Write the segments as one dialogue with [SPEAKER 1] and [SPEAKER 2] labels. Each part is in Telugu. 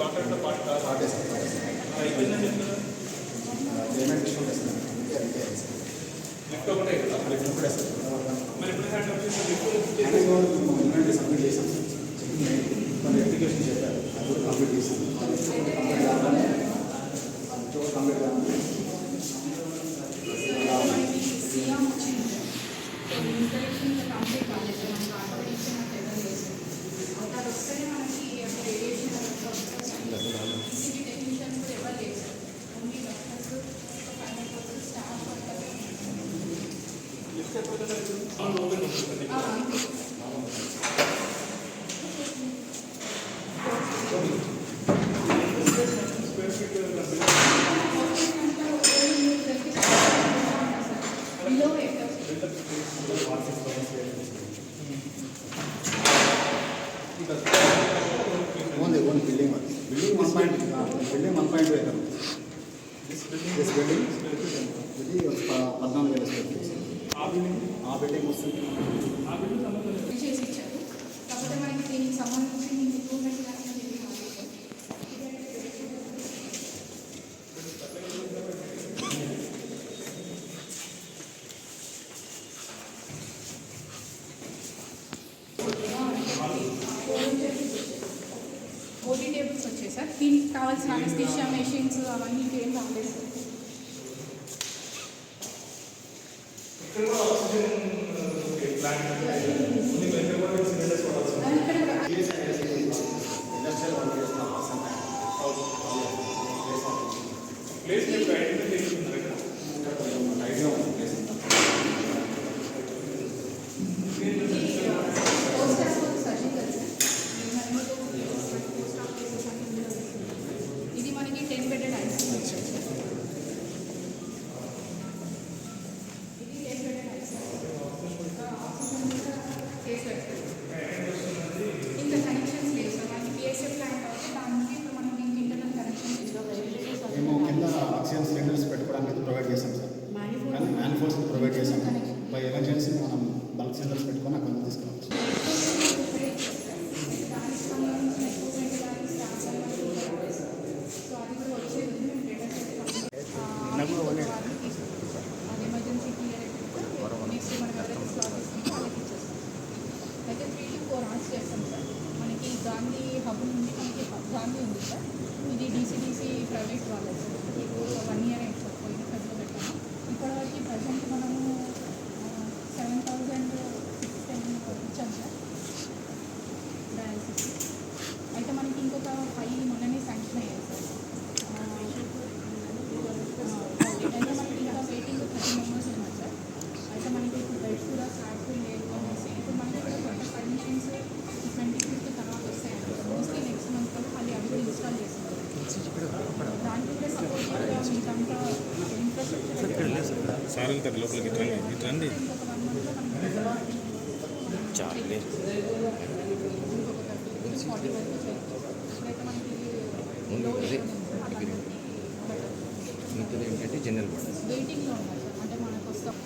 [SPEAKER 1] Party part party sir payment తీసుకుంటే సార్ అందుకే
[SPEAKER 2] లిఫ్ట్ ఒకటే కదా.
[SPEAKER 1] లిఫ్ట్ ఒకటే సార్
[SPEAKER 2] మరి ఎప్పుడు హ్యాండ్
[SPEAKER 1] సబ్మిట్ చేసాం అప్లికేషన్ చెప్పారు. అది కూడా కంప్లీట్ చేసాం
[SPEAKER 3] only
[SPEAKER 1] only building work building one point building one point ఎకరం దిస్ బిల్డింగ్ ఇది పద్నాలుగు వేల స్క్వేర్ ఫీట్
[SPEAKER 2] బిల్డింగ్
[SPEAKER 1] ఆ బిల్డింగ్ వస్తుంది
[SPEAKER 3] చేసి ఇచ్చారు కాకపోతే మనకి దీనికి సంబంధించి ఇంప్రూవ్మెంట్ కానీ ఓటీ టేబుల్స్ వచ్చాయి సార్. దీనికి కావాల్సిన అనస్థిషియా మెషిన్స్ అవన్నీ ఏం రాలేదు సార్.
[SPEAKER 2] ఇక్కడ కూడా ఆక్సిజన్ ప్లాంట్ ఉంది ఇక్కడ కూడా సిలిండర్స్ కూడా అవసరం
[SPEAKER 3] ఇక్కడ కూడా
[SPEAKER 1] ఇండస్ట్రియల్ వర్క్
[SPEAKER 3] ఇంకా కనెక్షన్స్ లేవు సార్ మనకి పిఎస్ఎఫ్ ప్లాంట్ అవుతే దానికి ఇప్పుడు మనం దీనికి ఇంటర్నల్ కనెక్షన్స్
[SPEAKER 1] మేము కింద ఆక్సిజన్ సిలిండర్స్ పెట్టుకోవడానికి ప్రొవైడ్ చేసాం సార్ కానీ మ్యాన్ ఫోర్స్ ప్రొవైడ్ చేసాం బై ఎమర్జెన్సీ మనం బల్క్ సిలిండర్స్ పెట్టుకొని అక్కడ నుంచి
[SPEAKER 3] మనకి ఉంది సార్. ఇది డీసీడీసీ ప్రైవేట్ వాళ్ళది. సార్ ఇప్పుడు వన్ ఇయర్ సార్
[SPEAKER 4] వెళ్తారు లోపలికి రండి ఇటు రండి చాలే
[SPEAKER 3] ఫార్టీ
[SPEAKER 4] అదే. మిగతాది ఏంటంటే జనరల్ వార్డ్
[SPEAKER 3] అంటే మనకు వస్తాం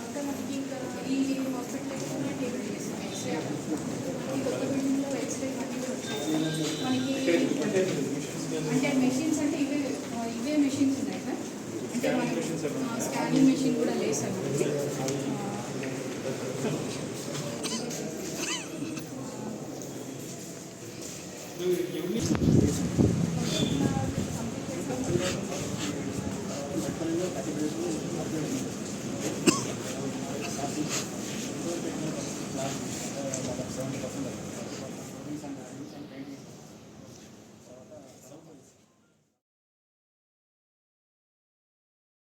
[SPEAKER 3] అంటే మనకి ఈ హాస్పిటల్ టేబుల్ ఎక్స్రే ఈ కొత్త బిల్డింగ్లో ఎక్స్రే మనకి అంటే మెషిన్స్ అంటే ఇవే ఇవే మెషిన్స్ ఉన్నాయి సార్ స్కానింగ్ మెషిన్ కూడా లేదు సార్ మనకి